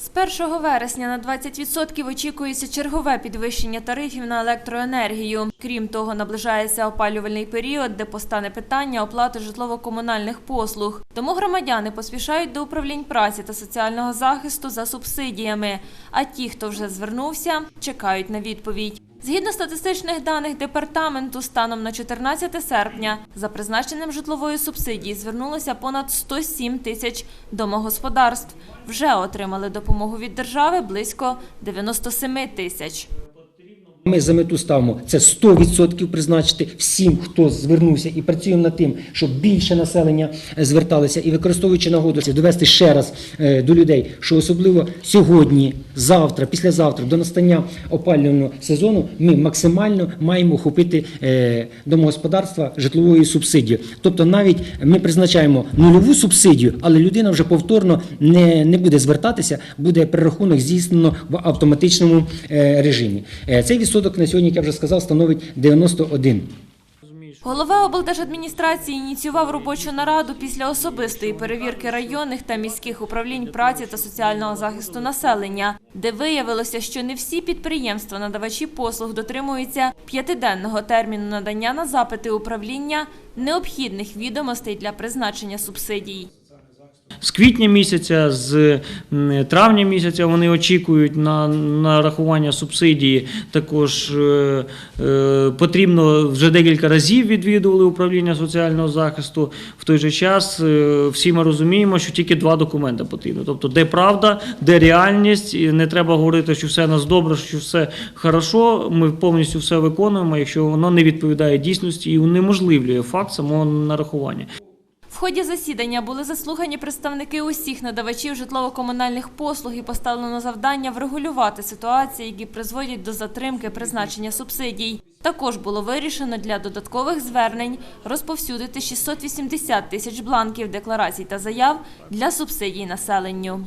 З 1 вересня на 20% очікується чергове підвищення тарифів на електроенергію. Крім того, наближається опалювальний період, де постане питання оплати житлово-комунальних послуг. Тому громадяни поспішають до управлінь праці та соціального захисту за субсидіями. А ті, хто вже звернувся, чекають на відповідь. Згідно статистичних даних департаменту, станом на 14 серпня за призначенням житлової субсидії звернулося понад 107 тисяч домогосподарств. Вже отримали допомогу від держави близько 97 тисяч. Ми за мету ставимо це 100% призначити всім, хто звернувся, і працюємо над тим, щоб більше населення зверталося і використовуючи нагоду, довести ще раз е, до людей, що особливо сьогодні, завтра, післязавтра, до настання опалювального сезону, ми максимально маємо охопити е, домогосподарства житловою субсидією. Тобто, навіть ми призначаємо нульову субсидію, але людина вже повторно не, не буде звертатися, буде перерахунок здійснено в автоматичному е, режимі. Цей відсоток на сьогодні, як я вже сказав, становить 91. Голова облдержадміністрації ініціював робочу нараду після особистої перевірки районних та міських управлінь праці та соціального захисту населення, де виявилося, що не всі підприємства, надавачі послуг дотримуються п'ятиденного терміну надання на запити управління необхідних відомостей для призначення субсидій. З квітня місяця, з травня місяця вони очікують на нарахування субсидії. Також е, е, потрібно вже декілька разів відвідували управління соціального захисту. В той же час е, всі ми розуміємо, що тільки два документи потрібно. Тобто, де правда, де реальність. І не треба говорити, що все нас добре, що все хорошо. Ми повністю все виконуємо, якщо воно не відповідає дійсності і унеможливлює факт самого нарахування. Ході засідання були заслухані представники усіх надавачів житлово-комунальних послуг і поставлено завдання врегулювати ситуації, які призводять до затримки призначення субсидій. Також було вирішено для додаткових звернень розповсюдити 680 тисяч бланків декларацій та заяв для субсидій населенню.